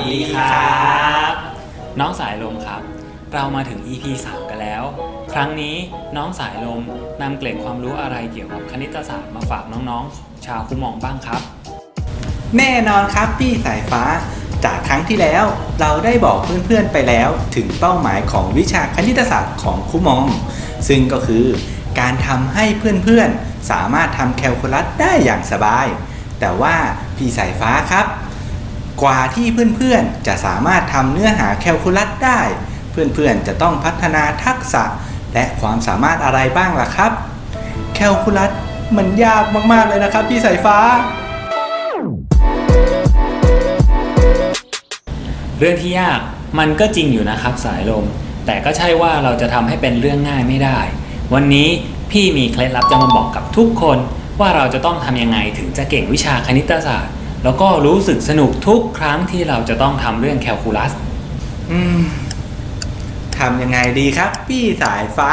ดีครับ น้องสายลมครับ เรามาถึง EP 3 กันแล้ว ครั้งนี้น้องสายลมนำเกร็ดความรู้อะไรเกี่ยวกับคณิตศาสตร์มาฝากน้องๆ ชาวคุมองบ้างครับ แน่นอนครับพี่สายฟ้า จากครั้งที่แล้วเราได้บอกเพื่อนๆไปแล้วถึงเป้าหมายของวิชาคณิตศาสตร์ของครูมอง ซึ่งก็คือการทำให้เพื่อนๆ สามารถทำแคลคูลัสได้อย่างสบาย แต่ว่าพี่สายฟ้าครับ กว่าที่เพื่อนๆ จะสามารถทำเนื้อหาแคลคูลัสได้ เพื่อนๆ จะต้องพัฒนาทักษะและความสามารถอะไรบ้างล่ะครับ แคลคูลัสมันยากมากๆเลยนะครับพี่สายฟ้า เรื่องที่ยากมันก็จริงอยู่นะครับสายลม แต่ก็ใช่ว่าเราจะทำให้เป็นเรื่องง่ายไม่ได้ วันนี้พี่มีเคล็ดลับจะมาบอกกับทุกคน ว่าเราจะต้องทำยังไงถึงจะเก่งวิชาคณิตศาสตร์ แล้วก็รู้สึกสนุกทุกครั้งที่เราจะต้องทำเรื่องแคลคูลัส อืมทำยังไงดีครับ พี่สายฟ้า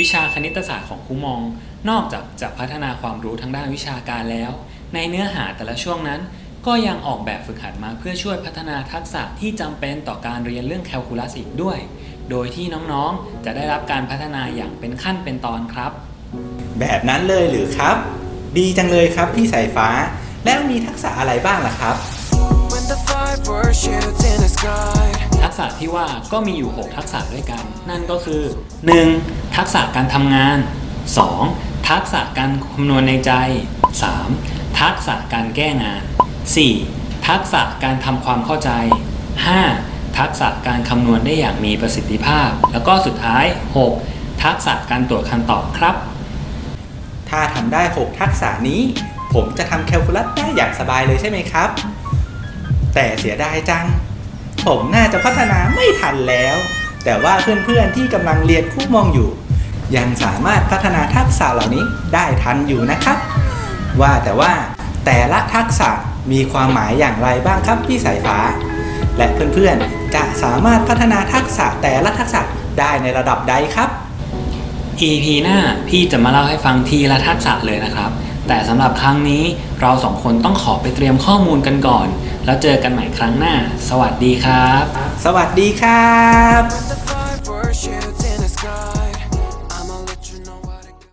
วิชาคณิตศาสตร์ของครูมอง นอกจากจะพัฒนาความรู้ทางด้านวิชาการแล้ว ในเนื้อหาแต่ละช่วงนั้น ก็ยังออกแบบฝึกหัดมาเพื่อช่วยพัฒนาทักษะที่จำเป็นต่อการเรียนเรื่องแคลคูลัสอีกด้วย โดยที่น้องๆ จะได้รับการพัฒนาอย่างเป็นขั้นเป็นตอนครับ แบบนั้นเลยหรือครับ ดีจังเลยครับพี่สายฟ้า แล้วมีทักษะอะไรบ้างล่ะครับ When the fireworks shoot in the sky ทักษะที่ว่าก็มีอยู่ 6 ทักษะด้วยกัน นั่นก็คือ 1. ทักษะการทำงาน 2. ทักษะการคำนวณในใจ 3. ทักษะการแก้งาน 4. ทักษะการทำความเข้าใจ 5. ทักษะการคำนวณได้อย่างมีประสิทธิภาพ แล้วก็สุดท้าย 6. ทักษะการตรวจคำตอบครับ ถ้าทำได้ 6 ทักษะนี้ ผมจะทำแคลคูลัสได้อย่างสบายเลยใช่ไหมครับ แต่เสียดายจัง ผมน่าจะพัฒนาไม่ทันแล้ว แต่ว่าเพื่อนๆที่กำลังเรียนคู่มองอยู่ ยังสามารถพัฒนาทักษะเหล่านี้ได้ทันอยู่นะครับ ว่าแต่ว่าแต่ละทักษะมีความหมายอย่างไรบ้างครับพี่สายฟ้า และเพื่อนๆจะสามารถพัฒนาทักษะแต่ละทักษะได้ในระดับใดครับ EP หน้าพี่จะมาเล่าให้ฟังทีละทักษะเลยนะครับ แต่สำหรับครั้งนี้เราสองคนต้องขอไปเตรียมข้อมูลกันก่อน แล้วเจอกันใหม่ครั้งหน้า สวัสดีครับ สวัสดีครับ